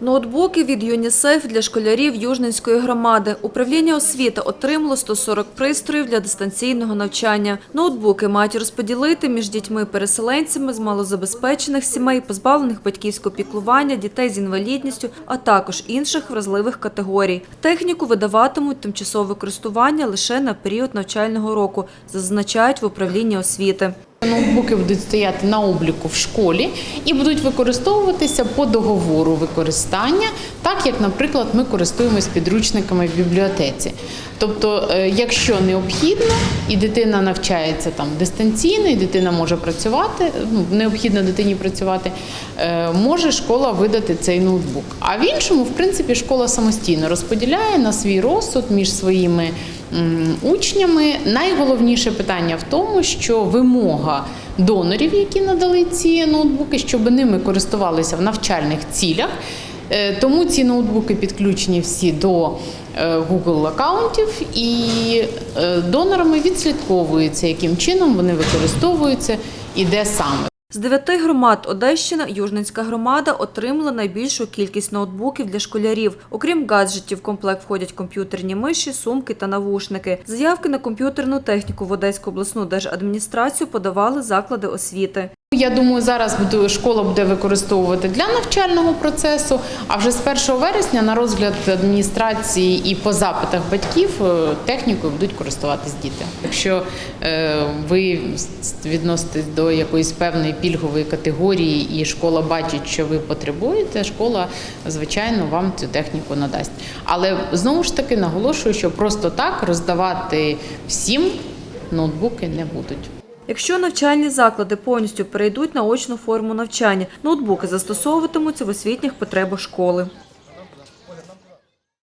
Ноутбуки від ЮНІСЕФ для школярів Южненської громади. Управління освіти отримало 140 пристроїв для дистанційного навчання. Ноутбуки мають розподілити між дітьми-переселенцями з малозабезпечених сімей, позбавлених батьківського піклування, дітей з інвалідністю, а також інших вразливих категорій. Техніку видаватимуть тимчасове користування лише на період навчального року, зазначають в управлінні освіти. Ноутбуки будуть стояти на обліку в школі і будуть використовуватися по договору використання, так як, наприклад, ми користуємось підручниками в бібліотеці. Тобто, е, якщо необхідно, і дитина навчається там дистанційно, і дитина може працювати, ну, необхідно дитині працювати, е, може школа видати цей ноутбук. А в іншому, в принципі, школа самостійно розподіляє на свій розсуд між своїми учнями. Найголовніше питання в тому, що вимога донорів, які надали ці ноутбуки, щоб ними користувалися в навчальних цілях. Е, Тому ці ноутбуки підключені всі до е, Google аккаунтів і е, донорами відслідковується, яким чином вони використовуються і де саме. З дев'яти громад Одещина Южненська громада отримала найбільшу кількість ноутбуків для школярів. Окрім гаджетів, в комплект входять комп'ютерні миші, сумки та навушники. Заявки на комп'ютерну техніку в Одеську обласну держадміністрацію подавали заклади освіти. Я думаю, зараз школа буде використовувати для навчального процесу. А вже з 1 вересня на розгляд адміністрації і по запитах батьків е, технікою будуть користуватись діти. Якщо е, ви відноситесь до якоїсь певної пільгової категорії, і школа бачить, що ви потребуєте, школа звичайно вам цю техніку надасть. Але знову ж таки наголошую, що просто так роздавати всім ноутбуки не будуть. Якщо навчальні заклади повністю перейдуть на очну форму навчання, ноутбуки застосовуватимуться в освітніх потребах школи.